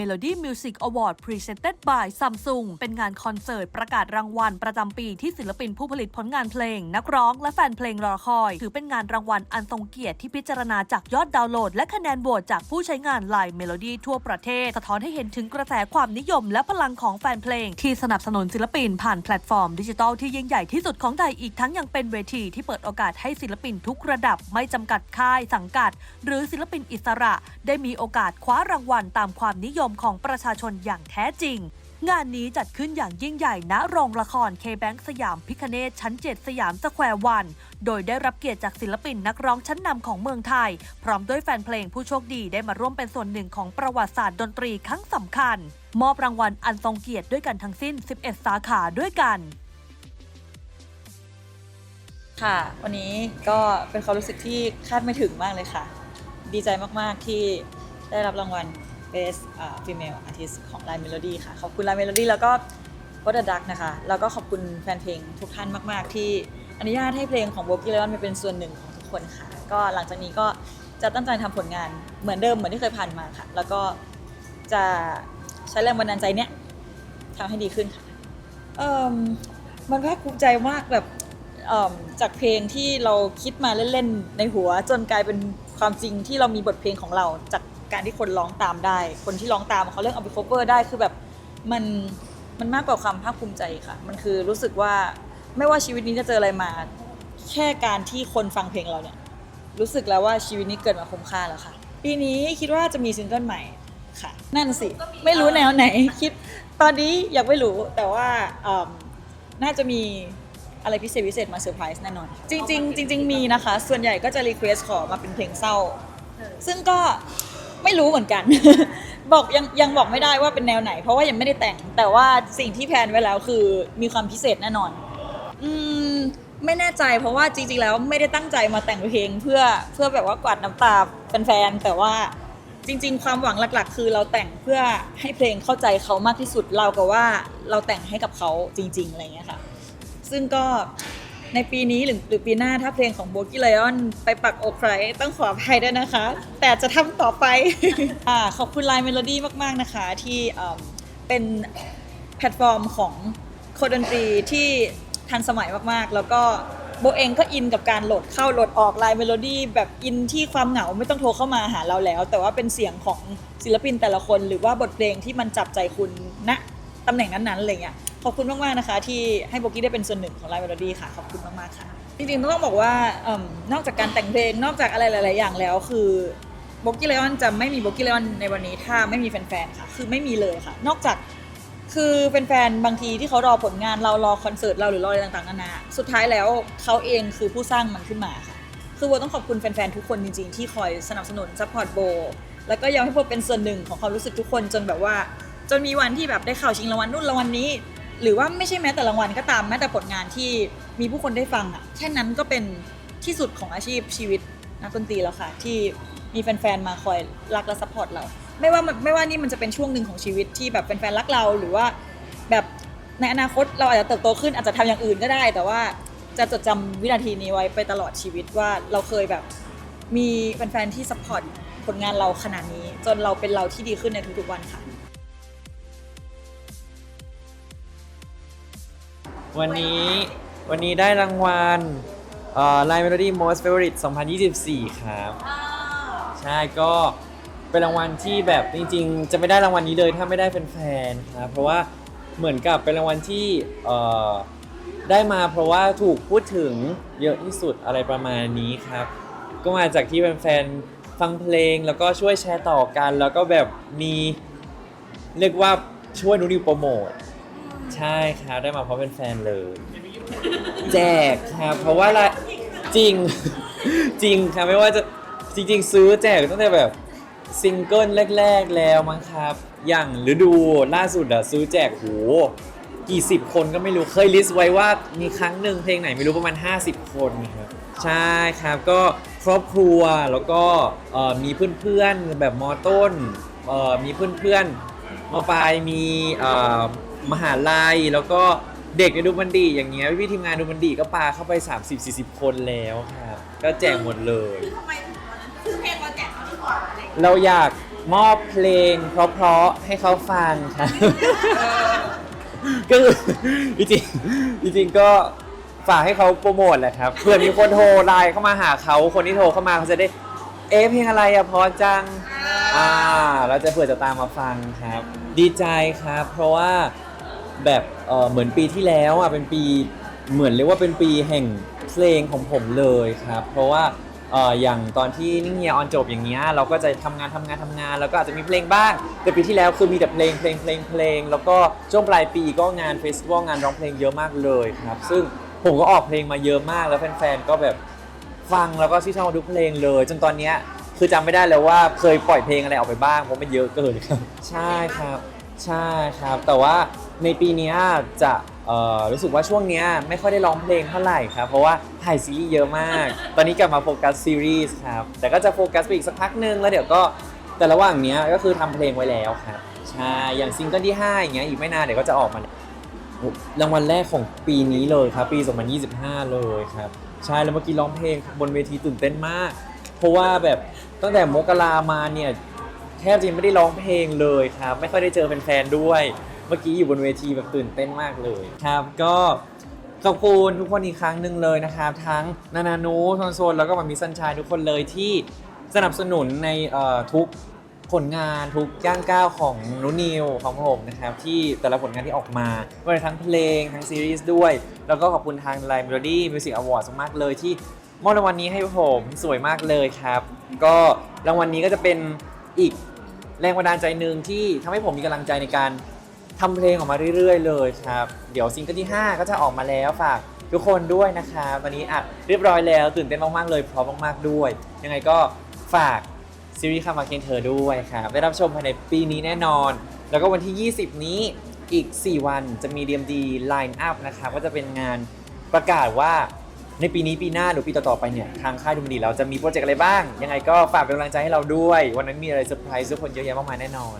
Melody Music Award Presented by Samsung เป็นงานคอนเสิร์ตประกาศรางวัลประจำปีที่ศิลปินผู้ผลิตผลงานเพลง นักร้องและแฟนเพลงรอคอย ถือเป็นงานรางวัลอันทรงเกียรติที่พิจารณาจากยอดดาวน์โหลด และคะแนนโหวตจากผู้ใช้งาน Line Melody ทั่วประเทศ สะท้อนให้เห็นถึงกระแสความนิยมและพลังของแฟนเพลง ที่สนับสนุนศิลปินผ่านแพลตฟอร์มดิจิทัลที่ยิ่งใหญ่ที่สุดของไทยอีกทั้งยังเป็นเวทีที่เปิดโอกาสให้ศิลปินทุกระดับไม่จำกัดค่ายสังกัด หรือศิลปินอิสระ ได้มีโอกาสคว้ารางวัลตามความนิยมของประชาชนอย่างแท้จริง งานนี้จัดขึ้นอย่างยิ่งใหญ่ณโรงละครเคแบงสยามพิคเนตชั้น 7 สยามสแควร์วัน โดยได้รับเกียรติจากศิลปินนักร้องชั้นนำของเมืองไทย พร้อมด้วยแฟนเพลงผู้โชคดีได้มาร่วมเป็นส่วนหนึ่งของประวัติศาสตร์ดนตรีครั้งสำคัญ มอบรางวัลอันทรงเกียรติด้วยกันทั้งสิ้น 11 สาขาด้วยกันค่ะวันนี้ก็เป็นความรู้สึกที่คาดไม่ถึงมากเลยค่ะ ดีใจมาก ๆ ที่ได้รับรางวัล Best อ่า Female Artist ของ Line Melody ค่ะ ขอบคุณ Line Melody แล้วก็ What a Duck นะคะ แล้วก็ขอบคุณแฟนเพลงทุกท่านมาก ๆ ที่อนุญาตให้เพลงของ b o g i e l e o n มาเป็นส่วนหนึ่งของทุกคนค่ะ ก็หลังจากนี้ก็จะตั้งใจทำผลงานเหมือนเดิมเหมือนที่เคยผ่านมาค่ะ แล้วก็จะใช้แรงบันดาลใจเนี้ยทำให้ดีขึ้นค่ะเอ่มมันภาคภูมิใจมากแบบเอิ่มจากเพลงที่เราคิดมาเล่น ๆ ในหัว จนกลายเป็นความจริงที่เรามีบทเพลงของเราจาก การที่คนร้องตามได้ คนที่ร้องตามเขาเรื่องเอาไป cover ได้คือแบบมันมันมากกว่าความภาคภูมิใจค่ะ มันคือรู้สึกว่าไม่ว่าชีวิตนี้จะเจออะไรมา แค่การที่คนฟังเพลงเราเนี่ย รู้สึกแล้วว่าชีวิตนี้เกิดมาคุ้มค่าแล้วค่ะ ปีนี้คิดว่าจะมีซิงเกิลใหม่ค่ะ นั่นสิ ไม่รู้แนวไหน คิดตอนนี้ยังไม่รู้แต่ว่าเอิ่มน่าจะมีอะไรพิเศษพิเศษมาเซอร์ไพรส์แน่นอน จริง ๆ จริง ๆ มีนะคะ ส่วนใหญ่ก็จะรีเควสขอมาเป็นเพลงเศร้า ซึ่งก็ ไม่รู้เหมือนกัน บอกยังยังบอกไม่ได้ว่าเป็นแนวไหน เพราะว่ายังไม่ได้แต่ง แต่ว่าสิ่งที่แพลนไว้แล้วคือมีความพิเศษแน่นอน อืมไม่แน่ใจ เพราะว่าจริงๆแล้วไม่ได้ตั้งใจมาแต่งเพลงเพื่อเพื่อแบบว่ากวาดน้ำตาแฟนๆแต่ว่าจริง ๆ ความหวังหลัก ๆ คือเราแต่งเพื่อให้เพลงเข้าใจเขามากที่สุดเรากับว่าเราแต่งให้กับเขาจริง ๆอะไรอย่างเงี้ยค่ะ ซึ่งก็ ในปีนี้หรือหรือปีหน้าถ้าเพลงของโบกี้ไลออนไปปักอกใครต้องขออภัยด้วยนะคะ แต่จะทำต่อไป อ่าขอบคุณ Line Melody มาก ๆ นะคะ ที่เป็นแพลตฟอร์มของคนดนตรีที่ทันสมัยมากๆ แล้วก็โบเองก็อินกับการโหลดเข้าโหลดออก Line Melody แบบอินที่ความเหงาไม่ต้องโทรเข้ามาหาเราแล้ว แต่ว่าเป็นเสียงของศิลปินแต่ละคน หรือว่าบทเพลงที่มันจับใจคุณณตำแหน่งนั้นๆอะไรเงี้ย ขอบคุณมากๆนะคะ ที่ให้โบกี้ได้เป็นส่วนหนึ่งของไลฟ์เมโลดี้ค่ะ ขอบคุณมากๆค่ะ จริงๆต้องบอกว่าเอิ่มนอกจากการแต่งเพลงนอกจากอะไรหลาย ๆ อย่างแล้วคือโบกี้เลออนจะไม่มีโบกี้เลออนในวันนี้ถ้าไม่มีแฟนๆค่ะ คือไม่มีเลยค่ะ นอกจากคือแฟนๆบางทีที่เขารอผลงานเรารอคอนเสิร์ตเราหรือรออะไรต่างๆนานาสุดท้ายแล้วเขาเองคือผู้สร้างมันขึ้นมาค่ะ คือโบต้องขอบคุณแฟนๆทุกคนจริง ๆ ที่คอยสนับสนุนซัพพอร์ตโบแล้วก็ยอมให้โบเป็นส่วนหนึ่งของความรู้สึกทุกคนจนแบบว่า จนมีวันที่แบบได้ข่าวชิงรางวัลนู่นรางวัลนี้ หรือว่าไม่ใช่แม้แต่รางวัลก็ตามแม้แต่ผลงานที่มีผู้คนได้ฟังอะแค่นั้นก็เป็นที่สุดของอาชีพชีวิตนักดนตรีแล้วค่ะ ที่มีแฟนๆมาคอยรักและซัพพอร์ตเรา ไม่ว่าไม่ว่านี่มันจะเป็นช่วงหนึ่งของชีวิตที่แบบแฟนๆรักเราหรือว่าแบบในอนาคตเราอาจจะเติบโตขึ้นอาจจะทำอย่างอื่นก็ได้ แต่ว่าจะจดจำวินาทีนี้ไว้ไปตลอดชีวิตว่าเราเคยแบบมีแฟนๆที่ซัพพอร์ตผลงานเราขนาดนี้ จนเราเป็นเราที่ดีขึ้นในทุกๆวันค่ะ วันนี้วันนี้ได้รางวัลเอ่อ Line Melody Most Favorite 2024 ครับใช่ก็เป็นรางวัลที่แบบจริงๆ จะไม่ได้รางวัลนี้เลยถ้าไม่ได้แฟนๆครับเพราะว่าเหมือนกับเป็นรางวัลที่เอ่อได้มาเพราะว่าถูกพูดถึงเยอะที่สุดอะไรประมาณนี้ครับ ก็มาจากที่แฟนๆฟังเพลงแล้วก็ช่วยแชร์ต่อกัน แล้วก็แบบมีเรียกว่าช่วยนุนิวโปรโมท ใช่ครับได้มาเพราะเป็นแฟนเลย แจกครับเพราะว่าละจริง จริงครับไม่ว่าจะจริง ๆ ซื้อแจกตั้งแต่แบบซิงเกิลแรก ๆ แล้วมั้งครับ อย่างฤดูล่าสุดอะซื้อแจกโหกี่สิบคนก็ไม่รู้เคยลิสต์ไว้ว่ามีครั้งหนึ่งเพลงไหนไม่รู้ประมาณ 50 คนครับใช่ครับก็ครอบครัวแล้วก็เอ่อมีเพื่อนๆแบบมอต้นเอ่อมีเพื่อนๆมาปลายมีเอ่อ มหาลัยแล้วก็เด็กในดูบันดีอย่างเงี้ยพี่ๆทีมงานดูบันดีก็ปาเข้าไป 30-40 คนแล้วครับก็แจกหมดเลย คือทำไมถึงวันนั้นคือเพลงเราแจกเขาดีกว่าอะไรอย่างเงี้ยเราอยากมอบเพลงเพราะๆให้เขาฟังครับ ก็คือจริงๆจริงๆก็ฝากให้เขาโปรโมทแหละครับเผื่อมีคนโทรไลน์เข้ามาหาเขาคนที่โทรเข้ามาเขาจะได้ เอ๊ะเพลงอะไรอะเพอจัง อ่าเราจะเผื่อจะตามมาฟังครับ ดีใจครับ เพราะว่า แบบเออเหมือนปีที่แล้วอะเป็นปีเหมือนเรียกว่าเป็นปีแห่งเพลงของผมเลยครับ เพราะว่าเอออย่างตอนที่นิ่งเฮียออนจบอย่างเงี้ยเราก็จะทำงานทำงานทำงาน แล้วก็อาจจะมีเพลงบ้าง แต่ปีที่แล้วคือมีแต่เพลงเพลงเพลงเพลง แล้วก็ช่วงปลายปีก็งานเฟสติวัลงานร้องเพลงเยอะมากเลยครับ ซึ่งผมก็ออกเพลงมาเยอะมากแล้วแฟนๆก็แบบ ฟังแล้วก็ชื่นชอบทุกเพลงเลย จนตอนเนี้ยคือจำไม่ได้แล้วว่าเคยปล่อยเพลงอะไรออกไปบ้างเพราะมันเยอะเกินครับ ใช่ครับ ใช่ครับ แต่ว่า ในปีเนี้ยจะเอ่อรู้สึกว่าช่วงเนี้ยไม่ค่อยได้ร้องเพลงเท่าไหร่ครับ เพราะว่าถ่ายซีรีส์เยอะมาก ตอนนี้กลับมาโฟกัสซีรีส์ครับ แต่ก็จะโฟกัสไปอีกสักพักนึง แล้วเดี๋ยวก็แต่ระหว่างเนี้ยก็คือทำเพลงไว้แล้วครับ ใช่ อย่างซิงเกิลที่ห้าอย่างเงี้ยอีกไม่นานเดี๋ยวก็จะออกมารางวัลแรกของปีนี้เลยครับ ปี 2025 เลยครับ ใช่แล้วเมื่อกี้ร้องเพลงบนเวทีตื่นเต้นมาก เพราะว่าแบบตั้งแต่มกรามาเนี่ยแทบจะไม่ได้ร้องเพลงเลยครับ ไม่ค่อยได้เจอแฟนๆด้วย เมื่อกี้อยู่บนเวทีแบบตื่นเต้นมากเลยครับ ก็ขอบคุณทุกคนอีกครั้งหนึ่งเลยนะครับ ทั้งนานานูโซนโซนแล้วก็มามีสันชายทุกคนเลยที่สนับสนุนในทุกผลงานทุกย่างก้าวของนุนิวของผมนะครับที่แต่ละผลงานที่ออกมาไม่ว่าจะทั้งเพลงทั้งซีรีส์ด้วย แล้วก็ขอบคุณทาง Line Melody Music Awards มากเลยที่มอบรางวัลนี้ให้ผมสวยมากเลยครับ ก็รางวัลนี้ก็จะเป็นอีกแรงบันดาลใจหนึ่งที่ทำให้ผมมีกำลังใจในการ ทำเพลงออกมาเรื่อย ๆ เลยครับ เดี๋ยวซิงเกิลที่ 5 ก็จะออกมาแล้วฝากทุกคนด้วยนะครับตอนนี้อะเรียบร้อยแล้วตื่นเต้นมากๆเลยพร้อมมากๆด้วย ยังไงก็ฝากซีรีส์คามาเคนเธอด้วยครับได้รับชมภายในปีนี้แน่นอน แล้วก็วันที่ 20 นี้อีก 4 วันจะมี DMD Line Up นะครับก็จะเป็นงานประกาศว่าในปีนี้ปีหน้าหรือปีต่อๆไปเนี่ยทางค่ายดูมันดีเราจะมีโปรเจกต์อะไรบ้าง ยังไงก็ฝากเป็นกำลังใจให้เราด้วย วันนั้นมีอะไรเซอร์ไพรส์ทุกคนเยอะแยะมากมายแน่นอน